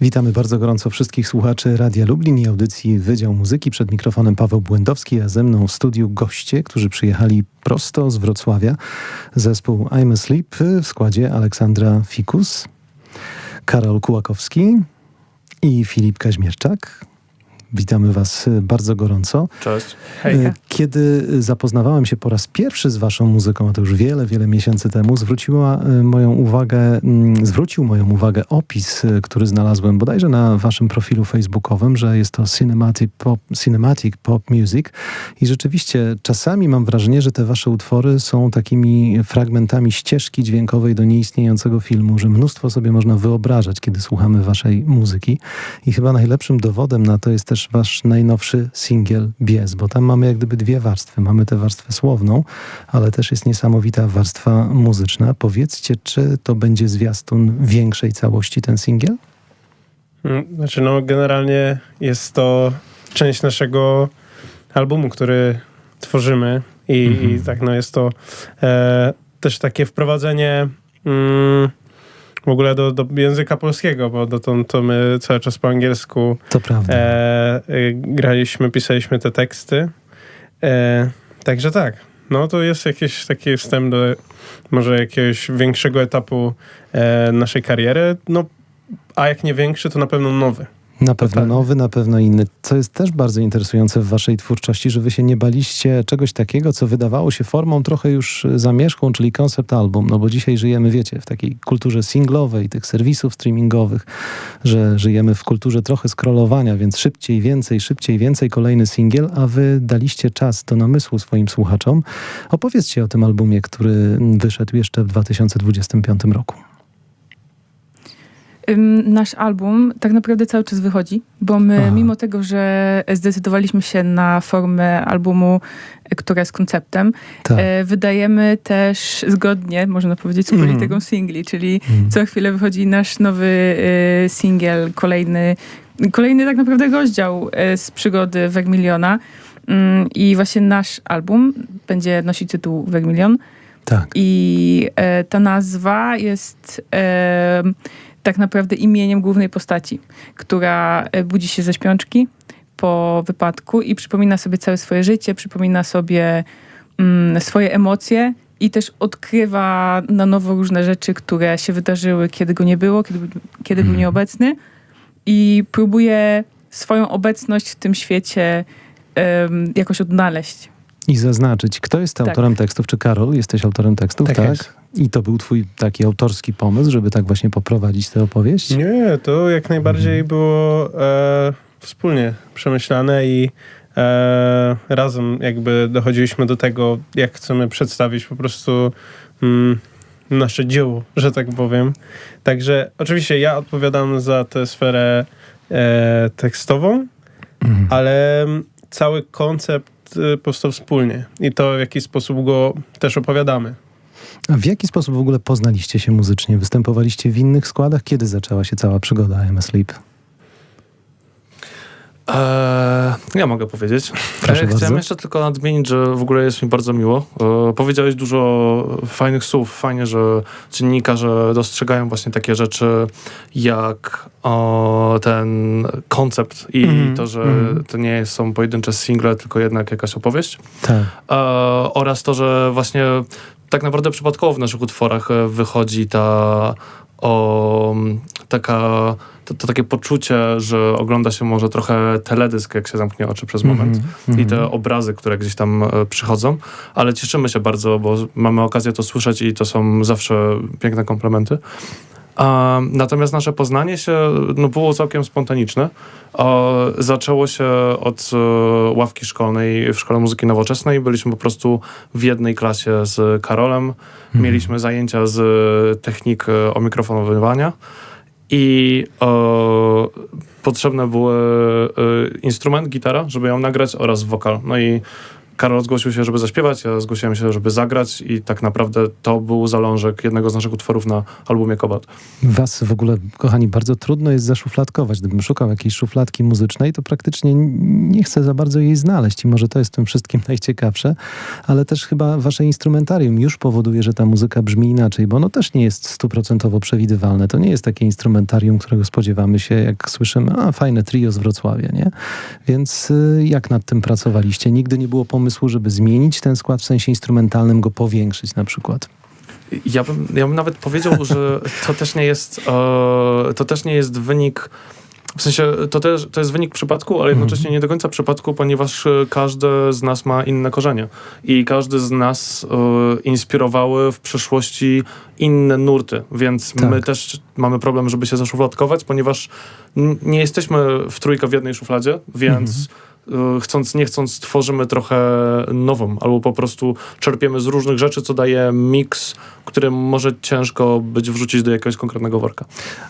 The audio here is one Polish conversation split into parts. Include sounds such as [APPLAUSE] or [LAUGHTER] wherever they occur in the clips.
Witamy bardzo gorąco wszystkich słuchaczy Radia Lublin i audycji Wydział Muzyki. Przed mikrofonem Paweł Błędowski, a ze mną w studiu goście, którzy przyjechali prosto z Wrocławia. Zespół I'm Asleep w składzie Aleksandra Fikus, Karol Kułakowski i Filip Kaźmierczak. Witamy Was bardzo gorąco. Cześć. Hejka. Kiedy zapoznawałem się po raz pierwszy z Waszą muzyką, a to już wiele, wiele miesięcy temu, zwróciła e, moją uwagę, mm, zwrócił moją uwagę opis, który znalazłem bodajże na Waszym profilu facebookowym, że jest to cinematic pop, cinematic pop music. I rzeczywiście czasami mam wrażenie, że te Wasze utwory są takimi fragmentami ścieżki dźwiękowej do nieistniejącego filmu, że mnóstwo sobie można wyobrażać, kiedy słuchamy Waszej muzyki. I chyba najlepszym dowodem na to jest też też wasz najnowszy singiel Bies, bo tam mamy jak gdyby dwie warstwy. Mamy tę warstwę słowną, ale też jest niesamowita warstwa muzyczna. Powiedzcie, czy to będzie zwiastun większej całości ten singiel? Mm, znaczy, no generalnie jest to część naszego albumu, który tworzymy i, mhm. i tak, no jest to e, też takie wprowadzenie mm, w ogóle do, do języka polskiego, bo dotąd to my cały czas po angielsku to prawda. E, e, graliśmy, pisaliśmy te teksty. E, także tak, no to jest jakiś taki wstęp do może jakiegoś większego etapu e, naszej kariery, no a jak nie większy, to na pewno nowy. Na pewno nowy, na pewno inny. Co jest też bardzo interesujące w waszej twórczości, że wy się nie baliście czegoś takiego, co wydawało się formą trochę już zamierzchłą, czyli koncept album. No bo dzisiaj żyjemy, wiecie, w takiej kulturze singlowej, tych serwisów streamingowych, że żyjemy w kulturze trochę scrollowania, więc szybciej, więcej, szybciej, więcej, kolejny singiel, a wy daliście czas do namysłu swoim słuchaczom. Opowiedzcie o tym albumie, który wyszedł jeszcze w 2025 roku nasz album tak naprawdę cały czas wychodzi, bo my Aha. mimo tego, że zdecydowaliśmy się na formę albumu, e, która jest konceptem, tak. e, wydajemy też zgodnie, można powiedzieć, z polityką mm. singli, czyli mm. co chwilę wychodzi nasz nowy e, singiel, kolejny, kolejny tak naprawdę rozdział z przygody Vermiliona. Mm, I właśnie nasz album będzie nosić tytuł Vermilion. Tak. I ta nazwa jest tak naprawdę imieniem głównej postaci, która e, budzi się ze śpiączki po wypadku i przypomina sobie całe swoje życie, przypomina sobie mm, swoje emocje i też odkrywa na nowo różne rzeczy, które się wydarzyły, kiedy go nie było, kiedy, kiedy był mhm. nieobecny i próbuje swoją obecność w tym świecie um, jakoś odnaleźć. I zaznaczyć, kto jest tak. autorem tekstów, czy Karol, jesteś autorem tekstów, tak? tak? I to był twój taki autorski pomysł, żeby tak właśnie poprowadzić tę opowieść? Nie, to jak najbardziej mhm. było e, wspólnie przemyślane i e, razem jakby dochodziliśmy do tego, jak chcemy przedstawić po prostu mm, nasze dzieło, że tak powiem. Także oczywiście ja odpowiadam za tę sferę e, tekstową, mhm. ale cały koncept e, powstał wspólnie i to w jaki sposób go też opowiadamy. A w jaki sposób w ogóle poznaliście się muzycznie? Występowaliście w innych składach? Kiedy zaczęła się cała przygoda I'm Asleep? Eee, ja mogę powiedzieć. Proszę Chciałem bardzo. jeszcze tylko nadmienić, że w ogóle jest mi bardzo miło. Eee, powiedziałeś dużo fajnych słów. Fajnie, że dziennikarze dostrzegają właśnie takie rzeczy jak o, ten koncept i mm, to, że mm. to nie są pojedyncze single, tylko jednak jakaś opowieść. Tak. Eee, oraz to, że właśnie tak naprawdę przypadkowo w naszych utworach e, wychodzi ta o, taka, to, to, takie poczucie, że ogląda się może trochę teledysk, jak się zamknie oczy przez moment mm -hmm. i te mhm. obrazy, które gdzieś tam e, przychodzą, ale cieszymy się bardzo, bo mamy okazję to słyszeć i to są zawsze piękne komplementy. Natomiast nasze poznanie się no, było całkiem spontaniczne. Zaczęło się od e, ławki szkolnej w Szkole Muzyki Nowoczesnej. Byliśmy po prostu w jednej klasie z Karolem. Mhm. Mieliśmy zajęcia z technik e, omikrofonowywania i e, potrzebne były e, instrument, gitara, żeby ją nagrać oraz wokal. No i Karol zgłosił się, żeby zaśpiewać, ja zgłosiłem się, żeby zagrać i tak naprawdę to był zalążek jednego z naszych utworów na albumie Kobat. Was w ogóle, kochani, bardzo trudno jest zaszufladkować. Gdybym szukał jakiejś szufladki muzycznej, to praktycznie nie chcę za bardzo jej znaleźć i może to jest w tym wszystkim [LAUGHS] najciekawsze, ale też chyba wasze instrumentarium już powoduje, że ta muzyka brzmi inaczej, bo ono też nie jest stuprocentowo przewidywalne. To nie jest takie instrumentarium, którego spodziewamy się, jak słyszymy, a fajne trio z Wrocławia, nie? Więc y, jak nad tym pracowaliście? Nigdy nie było pomysłu, żeby zmienić ten skład w sensie instrumentalnym, go powiększyć na przykład? Ja bym, ja bym nawet powiedział, [LAUGHS] że to też nie jest, e, to też nie jest wynik. W sensie to też to jest wynik przypadku, ale jednocześnie nie do końca przypadku, ponieważ e, każdy z nas ma inne korzenie i każdy z nas e, inspirowały w przeszłości inne nurty, więc Tak. my też mamy problem, żeby się zaszufladkować, ponieważ nie jesteśmy w trójkę w jednej szufladzie, więc e, chcąc, nie chcąc, tworzymy trochę nową, albo po prostu czerpiemy z różnych rzeczy, co daje miks, który może ciężko być wrzucić do jakiegoś konkretnego worka.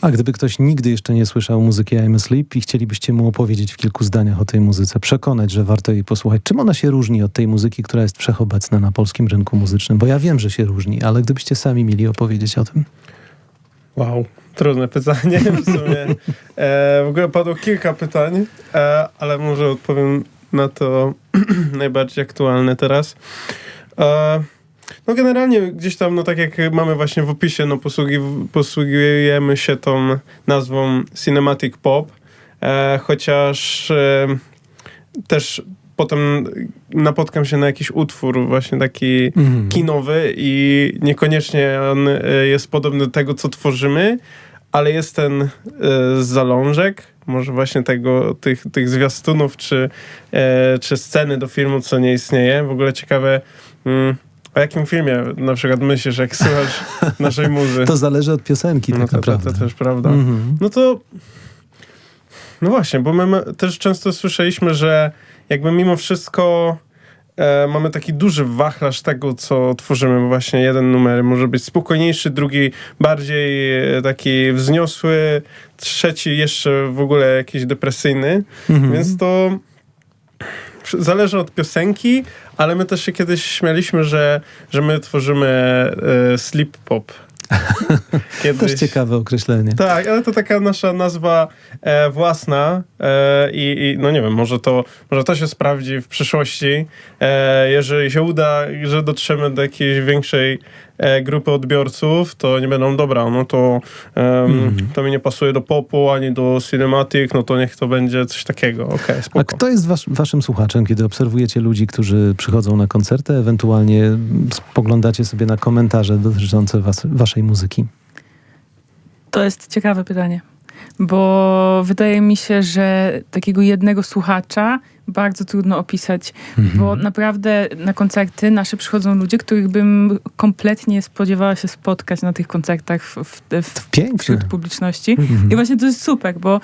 A gdyby ktoś nigdy jeszcze nie słyszał muzyki I'm Asleep i chcielibyście mu opowiedzieć w kilku zdaniach o tej muzyce, przekonać, że warto jej posłuchać, czym ona się różni od tej muzyki, która jest wszechobecna na polskim rynku muzycznym? Bo ja wiem, że się różni, ale gdybyście sami mieli opowiedzieć o tym. Wow, trudne pytanie w sumie. E, w ogóle padło kilka pytań, e, ale może odpowiem na to [CLEARS THROAT] najbardziej aktualne teraz. E, no generalnie gdzieś tam, no tak jak mamy właśnie w opisie, no posługi, posługujemy się tą nazwą Cinematic Pop, e, chociaż e, też potem napotkam się na jakiś utwór właśnie taki Mhm. kinowy i niekoniecznie on e, jest podobny do tego, co tworzymy, ale jest ten e, zalążek, może właśnie tego, tych, tych zwiastunów, czy, e, czy sceny do filmu, co nie istnieje. W ogóle ciekawe, mm, o jakim filmie na przykład myślisz, jak słuchasz [LAUGHS] naszej muzy? To zależy od piosenki no tak to, to, naprawdę. to też prawda. Mhm. No to. No właśnie, bo my też często słyszeliśmy, że jakby mimo wszystko e, mamy taki duży wachlarz tego, co tworzymy. Bo właśnie jeden numer może być spokojniejszy, drugi bardziej e, taki wzniosły, trzeci jeszcze w ogóle jakiś depresyjny. Mhm. Więc to zależy od piosenki, ale my też się kiedyś śmialiśmy, że, że my tworzymy e, sleep pop. [LAUGHS] Też ciekawe określenie. Tak, ale to taka nasza nazwa e, własna e, i, i no nie wiem, może to, może to się sprawdzi w przyszłości, e, jeżeli się uda, że dotrzemy do jakiejś większej grupy odbiorców, to nie będą dobra, no to em, Mhm. to mi nie pasuje do popu, ani do cinematic, no to niech to będzie coś takiego, okej, A kto jest wasz, waszym słuchaczem, kiedy obserwujecie ludzi, którzy przychodzą na koncerty, ewentualnie spoglądacie sobie na komentarze dotyczące was, waszej muzyki? To jest ciekawe pytanie, bo wydaje mi się, że takiego jednego słuchacza bardzo trudno opisać, Mhm. bo naprawdę na koncerty nasze przychodzą ludzie, których bym kompletnie spodziewała się spotkać na tych koncertach w, w, w, wśród publiczności. Mhm. I właśnie to jest super, bo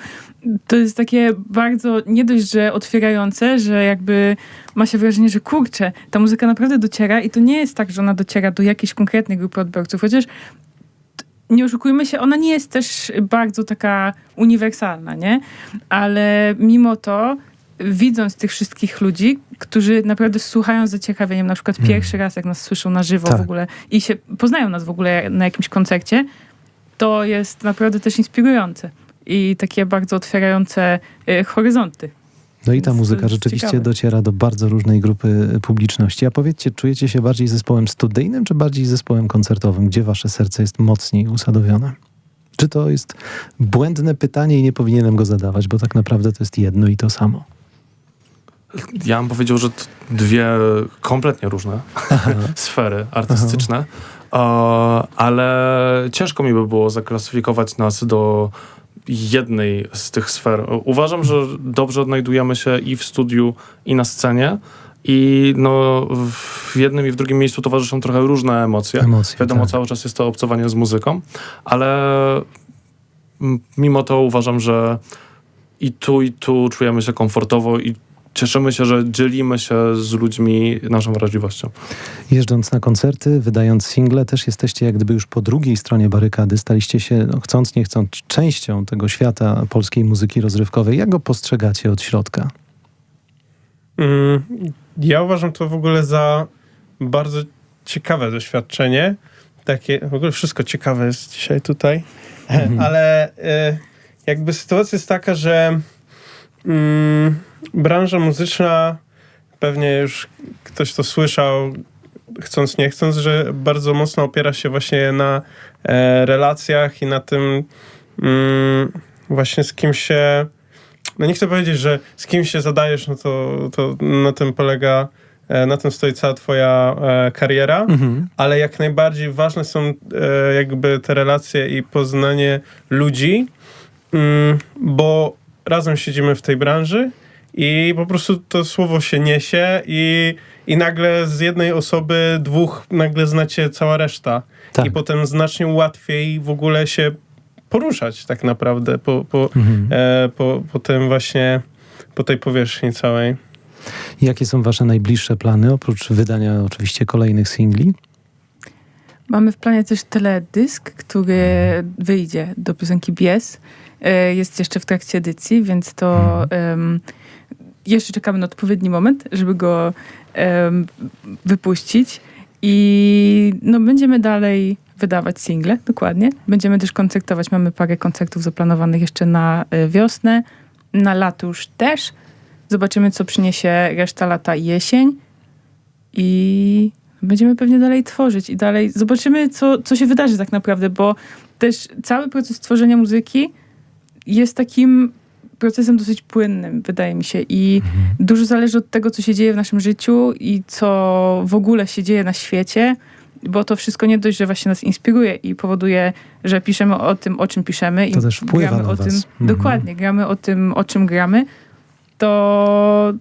to jest takie bardzo, nie dość, że otwierające, że jakby ma się wrażenie, że kurczę, ta muzyka naprawdę dociera i to nie jest tak, że ona dociera do jakiejś konkretnej grupy odbiorców, chociaż nie oszukujmy się, ona nie jest też bardzo taka uniwersalna, nie? Ale mimo to, widząc tych wszystkich ludzi, którzy naprawdę słuchają z zaciekawieniem, na przykład Mhm. pierwszy raz, jak nas słyszą na żywo Tak. w ogóle i się poznają nas w ogóle na jakimś koncercie, to jest naprawdę też inspirujące i takie bardzo otwierające y, horyzonty. No i ta muzyka rzeczywiście ciekawe. dociera do bardzo różnej grupy publiczności. A powiedzcie, czujecie się bardziej zespołem studyjnym, czy bardziej zespołem koncertowym? Gdzie wasze serce jest mocniej usadowione? Czy to jest błędne pytanie i nie powinienem go zadawać, bo tak naprawdę to jest jedno i to samo? Ja bym powiedział, że to dwie kompletnie różne [LAUGHS] sfery artystyczne, e, ale ciężko mi by było zaklasyfikować nas do jednej z tych sfer. Uważam, że dobrze odnajdujemy się i w studiu, i na scenie. I no, w jednym i w drugim miejscu towarzyszą trochę różne emocje. Emocje. Wiadomo, tak. cały czas jest to obcowanie z muzyką, ale mimo to uważam, że i tu, i tu czujemy się komfortowo i cieszymy się, że dzielimy się z ludźmi naszą wrażliwością. Jeżdżąc na koncerty, wydając single, też jesteście jak gdyby już po drugiej stronie barykady. Staliście się, no, chcąc nie chcąc, częścią tego świata polskiej muzyki rozrywkowej. Jak go postrzegacie od środka? Mm, ja uważam to w ogóle za bardzo ciekawe doświadczenie. Takie, w ogóle wszystko ciekawe jest dzisiaj tutaj, [LAUGHS] ale e, jakby sytuacja jest taka, że mm, branża muzyczna, pewnie już ktoś to słyszał, chcąc nie chcąc, że bardzo mocno opiera się właśnie na e, relacjach i na tym mm, właśnie z kim się no nie chcę powiedzieć, że z kim się zadajesz, no to, to na tym polega, e, na tym stoi cała twoja e, kariera, Mhm. ale jak najbardziej ważne są e, jakby te relacje i poznanie ludzi, mm, bo razem siedzimy w tej branży i po prostu to słowo się niesie i, i nagle z jednej osoby dwóch nagle znacie cała reszta Tak. i potem znacznie łatwiej w ogóle się poruszać tak naprawdę po, po, Mhm. e, po, po tym właśnie, po tej powierzchni całej. Jakie są wasze najbliższe plany, oprócz wydania oczywiście kolejnych singli? Mamy w planie też teledysk, który wyjdzie do piosenki Bies. E, Jest jeszcze w trakcie edycji, więc to em, jeszcze czekamy na odpowiedni moment, żeby go em, wypuścić. I no, będziemy dalej wydawać single, dokładnie. Będziemy też koncertować. Mamy parę koncertów zaplanowanych jeszcze na e, wiosnę, na lato już też. Zobaczymy, co przyniesie reszta lata i jesień. I będziemy pewnie dalej tworzyć i dalej zobaczymy, co, co się wydarzy tak naprawdę, bo też cały proces tworzenia muzyki jest takim procesem dosyć płynnym, wydaje mi się. I dużo zależy od tego, co się dzieje w naszym życiu i co w ogóle się dzieje na świecie, bo to wszystko nie dość, że właśnie nas inspiruje i powoduje, że piszemy o tym, o czym piszemy. To i też wpływa gramy na o was. tym. Mhm. Dokładnie, gramy o tym, o czym gramy. To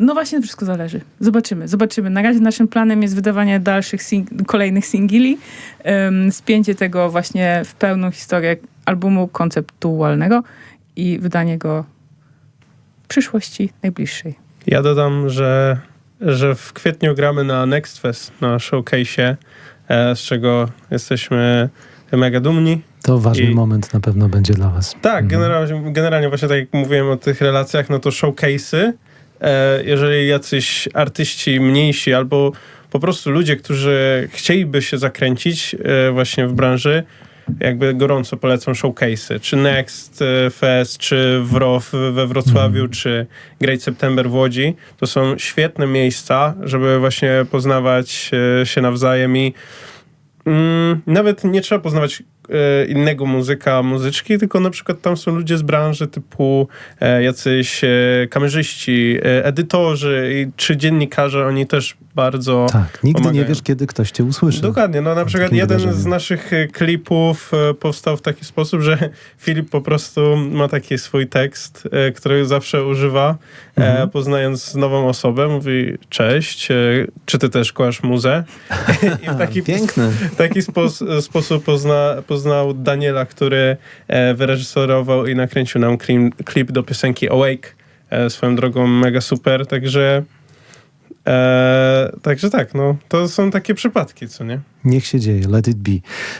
no właśnie wszystko zależy. Zobaczymy, zobaczymy. Na razie naszym planem jest wydawanie dalszych sing- kolejnych singli, um, spięcie tego właśnie w pełną historię albumu konceptualnego i wydanie go w przyszłości najbliższej. Ja dodam, że, że w kwietniu gramy na Next Fest, na showcase'ie, z czego jesteśmy mega dumni. To ważny I- moment na pewno będzie dla was. Tak, Mhm. generalnie, generalnie właśnie tak jak mówiłem o tych relacjach, no to showcase'y, e, jeżeli jacyś artyści mniejsi albo po prostu ludzie, którzy chcieliby się zakręcić e, właśnie w branży, jakby gorąco polecą showcase'y. Czy Next e, Fest, czy WROW we Wrocławiu, czy Great September w Łodzi. To są świetne miejsca, żeby właśnie poznawać e, się nawzajem i Mm, nawet nie trzeba poznawać innego muzyka, muzyczki, tylko na przykład tam są ludzie z branży typu e, jacyś e, kamerzyści, e, edytorzy i, czy dziennikarze, oni też bardzo... Tak, nigdy nie pomagają. wiesz, kiedy ktoś cię usłyszy. Dokładnie, no na przykład jeden z naszych e, klipów e, powstał w taki sposób, że [LAUGHS] Filip po prostu ma taki swój tekst, e, który zawsze używa, e, Mhm. poznając nową osobę, mówi cześć, e, czy ty też kochasz muzę? [LAUGHS] I w [LAUGHS] taki Piękne. w taki spos- sposób pozna, poznał Daniela, który e, wyreżyserował i nakręcił nam klip, do piosenki Awake. E, swoją drogą mega super, także e, także tak, no to są takie przypadki, co nie? Niech się dzieje, let it be.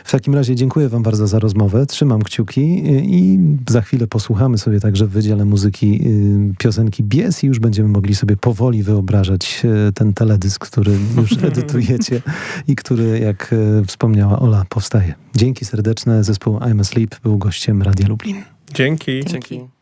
W takim razie dziękuję wam bardzo za rozmowę, trzymam kciuki y, i za chwilę posłuchamy sobie także w Wydziale Muzyki y, piosenki Bies i już będziemy mogli sobie powoli wyobrażać y, ten teledysk, który już [LAUGHS] edytujecie i który, jak wspomniała Ola, powstaje. Dzięki serdeczne. Zespół I'm Asleep był gościem Radia Lublin. Dzięki. Dzięki. Dzięki.